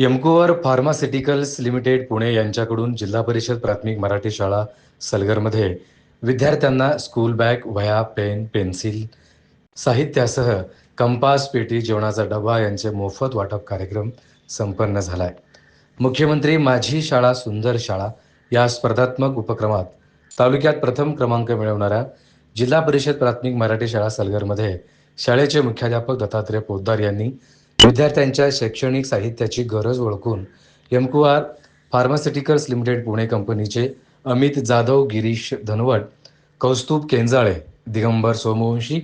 यमकोवर pharmaceuticals limited Pune यांच्याकडून जिल्हा परिषद प्राथमिक मराठी शाळा सलगरमध्ये विद्यार्थ्यांना स्कूल बॅग वह्या पेन पेन्सिल साहित्यासह कंपास पेटी जेवणाचा डबा यांचे मोफत वाटप कार्यक्रम संपन्न झालाय. मुख्यमंत्री माझी शाळा सुंदर शाळा या स्पर्धात्मक उपक्रमात तालुक्यात प्रथम क्रमांक मिळवणाऱ्या जिल्हा परिषद प्राथमिक मराठी शाळा सलगरमध्ये शाळेचे मुख्याध्यापक दत्तात्रय पोद्दार यांनी विद्यार्थ्यांच्या शैक्षणिक साहित्याची गरज ओळखून यमकुआर फार्मास्युटिकल्स लिमिटेड पुणे कंपनीचे अमित जाधव गिरीश धनवट कौस्तुभ केंजाळे दिगंबर सोमवंशी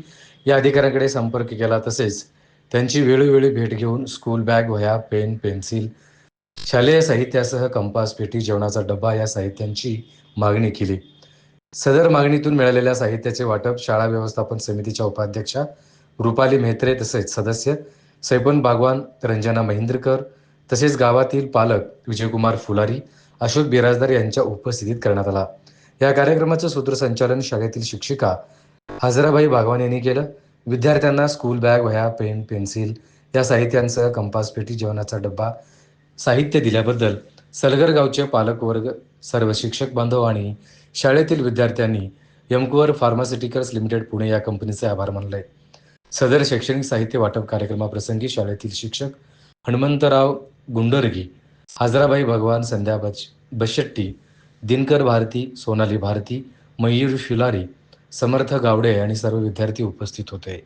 या अधिकाऱ्यांकडे संपर्क केला तसेच त्यांची वेळोवेळी भेट घेऊन स्कूल बॅग वह्या पेन पेन्सिल शालेय साहित्यासह कंपास पेटी जेवणाचा डबा या साहित्यांची मागणी केली. सदर मागणीतून मिळालेल्या साहित्याचे वाटप शाळा व्यवस्थापन समितीच्या उपाध्यक्षा रुपाली मेहत्रे तसेच सदस्य सैपन बागवान रंजना महिंद्रकर तसेच गावातील पालक विजयकुमार फुलारी अशोक बिराजदार यांच्या उपस्थितीत करण्यात आला. या कार्यक्रमाचं सूत्रसंचालन शाळेतील शिक्षिका हजराबाई बागवान यांनी केलं. विद्यार्थ्यांना स्कूल बॅग वह्या पेन पेन्सिल या साहित्यांसह कंपास पेटी जेवणाचा डब्बा साहित्य दिल्याबद्दल सलगर गावचे पालकवर्ग सर्व शिक्षक बांधव आणि शाळेतील विद्यार्थ्यांनी यमकुवर फार्मास्युटिकल्स लिमिटेड पुणे या कंपनीचे आभार मानले. सदर शैक्षणिक साहित्य वाटप कार्यक्रमाप्रसंगी शाळेतील शिक्षक हनुमंतराव गुंडरगी हजराबाई भगवान संध्या बच बशेट्टी दिनकर भारती सोनाली भारती मयूर शिलारी समर्थ गावडे आणि सर्व विद्यार्थी उपस्थित होते.